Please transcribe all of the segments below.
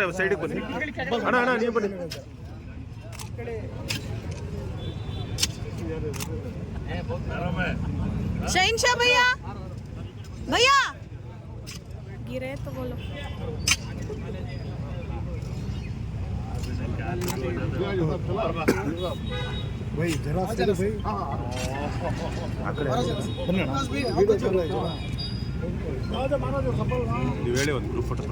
ಮಿನಿಸ್ಟ್ರೆ ಸೈಡಿಗೆ ಬನ್ನಿ ಅಣ್ಣ ಅಣ್ಣ ನೀವು ಬನ್ನಿ शहनशाह भैया भैया गिरे तो बोलो भाई जरा से तो भाई ನೀವು ಹೇಳಿ ಒಂದು ಗ್ರೂಪ್ ಫೋಟೋ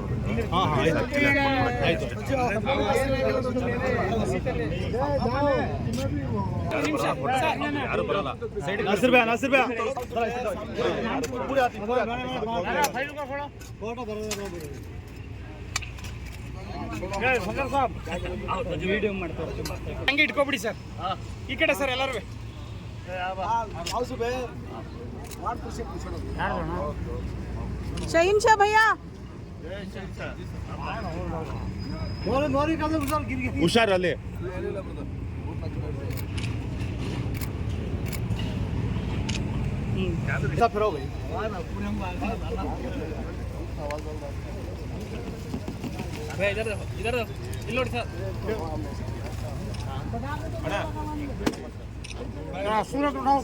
ಹಂಗೆ ಇಟ್ಕೊಬಿಡಿ ಸರ್. ಈ ಕಡೆ ಸರ್ ಎಲ್ಲರೂ. शहीनशाह भैया। हुशार आले इधर इधर इधर સુરત ઉઠા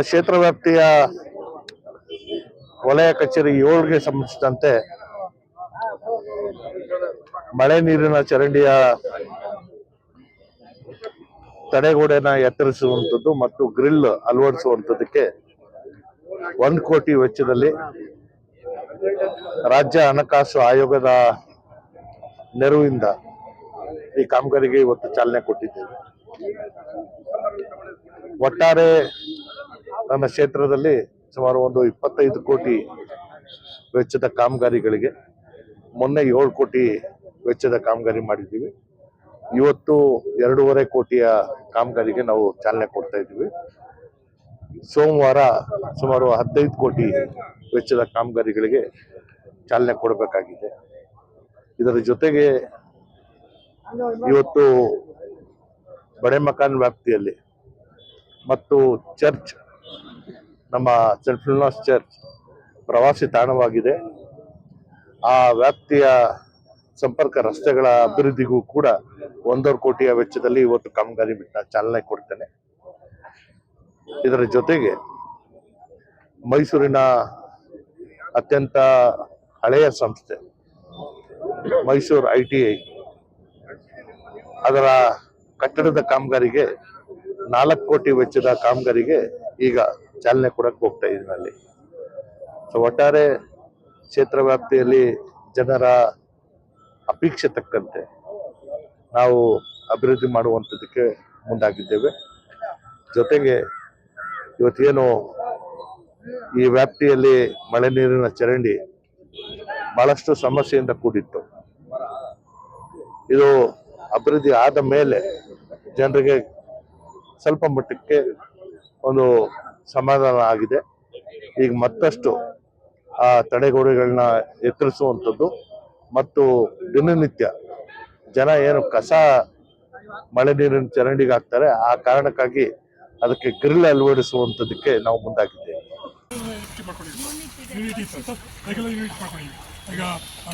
ಕ್ಷೇತ್ರ ವ್ಯಾಪ್ತಿಯ ವಲಯ ಕಚೇರಿ ಏಳ್ಗೆ ಸಂಬಂಧಿಸಿದಂತೆ ಮಳೆ ನೀರಿನ ಚರಂಡಿಯ ತಡೆಗೋಡೆನ ಎತ್ತರಿಸುವಂಥದ್ದು ಮತ್ತು ಗ್ರಿಲ್ ಅಳವಡಿಸುವಂಥದ್ದಕ್ಕೆ ಒಂದು ಕೋಟಿ ವೆಚ್ಚದಲ್ಲಿ ರಾಜ್ಯ ಹಣಕಾಸು ಆಯೋಗದ ನೆರವಿಂದ ಈ ಕಾಮಗಾರಿಗೆ ಇವತ್ತು ಚಾಲನೆ ಕೊಟ್ಟಿದ್ದೇವೆ. ಒಟ್ಟಾರೆ ನಮ್ಮ ಕ್ಷೇತ್ರದಲ್ಲಿ ಸುಮಾರು ಒಂದು ಇಪ್ಪತ್ತೈದು ಕೋಟಿ ವೆಚ್ಚದ ಕಾಮಗಾರಿಗಳಿಗೆ, ಮೊನ್ನೆ ಏಳು ಕೋಟಿ ವೆಚ್ಚದ ಕಾಮಗಾರಿ ಮಾಡಿದ್ದೀವಿ. ಇವತ್ತು ಎರಡೂವರೆ ಕೋಟಿಯ ಕಾಮಗಾರಿಗೆ ನಾವು ಚಾಲನೆ ಕೊಡ್ತಾ ಇದ್ದೀವಿ. ಸೋಮವಾರ ಸುಮಾರು ಹದಿನೈದು ಕೋಟಿ ವೆಚ್ಚದ ಕಾಮಗಾರಿಗಳಿಗೆ ಚಾಲನೆ ಕೊಡಬೇಕಾಗಿದೆ. ಇದರ ಜೊತೆಗೆ ಇವತ್ತು ಬಡೆ ಮಕಾನ್ ವ್ಯಾಪ್ತಿಯಲ್ಲಿ ಮತ್ತು ಚರ್ಚ್, ನಮ್ಮ ಸೆಂಟ್ ಚರ್ಚ್ ಪ್ರವಾಸಿ ತಾಣವಾಗಿದೆ. ಆ ವ್ಯಾಪ್ತಿಯ ಸಂಪರ್ಕ ರಸ್ತೆಗಳ ಅಭಿವೃದ್ಧಿಗೂ ಕೂಡ ಒಂದೂವರೆ ಕೋಟಿಯ ವೆಚ್ಚದಲ್ಲಿ ಇವತ್ತು ಕಾಮಗಾರಿ ಬಿಟ್ಟ ಚಾಲನೆ ಕೊಡ್ತೇನೆ. ಇದರ ಜೊತೆಗೆ ಮೈಸೂರಿನ ಅತ್ಯಂತ ಹಳೆಯ ಸಂಸ್ಥೆ ಮೈಸೂರು ಐ ಟಿ ಐ ಅದರ ಕಟ್ಟಡದ ಕಾಮಗಾರಿಗೆ ನಾಲ್ಕು ಕೋಟಿ ವೆಚ್ಚದ ಕಾಮಗಾರಿಗೆ ಈಗ ಚಾಲನೆ ಕೊಡಕ್ಕೆ ಹೋಗ್ತಾ ಇದ್ದೀನಿ ಅಲ್ಲಿ. ಸೊ, ಒಟ್ಟಾರೆ ಕ್ಷೇತ್ರ ವ್ಯಾಪ್ತಿಯಲ್ಲಿ ಜನರ ಅಪೇಕ್ಷೆ ತಕ್ಕಂತೆ ನಾವು ಅಭಿವೃದ್ಧಿ ಮಾಡುವಂಥದ್ದಕ್ಕೆ ಮುಂದಾಗಿದ್ದೇವೆ. ಜೊತೆಗೆ ಇವತ್ತೇನು ಈ ವ್ಯಾಪ್ತಿಯಲ್ಲಿ ಮಳೆ ನೀರಿನ ಚರಂಡಿ ಬಹಳಷ್ಟು ಸಮಸ್ಯೆಯಿಂದ ಕೂಡಿತ್ತು. ಇದು ಅಭಿವೃದ್ಧಿ ಆದ ಮೇಲೆ ಜನರಿಗೆ ಸ್ವಲ್ಪ ಮಟ್ಟಕ್ಕೆ ಒಂದು ಸಮಾಧಾನ ಆಗಿದೆ. ಈಗ ಮತ್ತಷ್ಟು ಆ ತಡೆಗೋಡೆಗಳನ್ನ ಎತ್ತರಿಸುವಂಥದ್ದು ಮತ್ತು ದಿನನಿತ್ಯ ಜನ ಏನು ಕಸ ಮಳೆ ನೀರಿನ ಚರಂಡಿಗೆ ಹಾಕ್ತಾರೆ, ಆ ಕಾರಣಕ್ಕಾಗಿ ಅದಕ್ಕೆ ಗ್ರಿಲ್ ಅಳವಡಿಸುವಂತದಕ್ಕೆ ನಾವು ಮುಂದಾಗಿದ್ದೇವೆ. ಯೂನಿಟಿ ರೆಗ್ಯುಲರ್ ಯೂನಿಟ್ ಮಾಡ್ಕೊಂಡು ಈಗ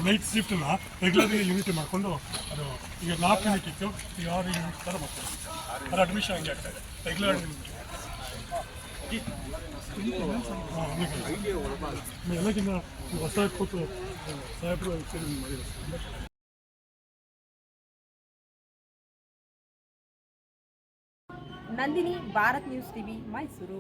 ನೈಟ್ ಶಿಫ್ಟ್ ಇಲ್ಲ ರೆಗ್ಯುಲರ್ ಯೂನಿಟಿ ಮಾಡಿಕೊಂಡು ಅದು ಈಗ ನಾಲ್ಕು ಯೂನಿಟ್ ಇತ್ತು. ಈಗ ಆರು ಯೂನಿಟ್ ಥರ ಅದು ಅಡ್ಮಿಷನ್ ಹಂಗೆ ಆಗ್ತಾ ಇದೆ. ರೆಗ್ಯುಲರ್ ಯೂನಿಟ್ ಎಲ್ಲಕ್ಕಿಂತ ಹೊಸ ಕೂತು ಸಾಹೇಬರು ಸೇರಿ ಮಾಡಿದ್ದಾರೆ ನಂದಿನಿ ಭಾರತ್ ನ್ಯೂಸ್ ಟಿವಿ ಮೈಸೂರು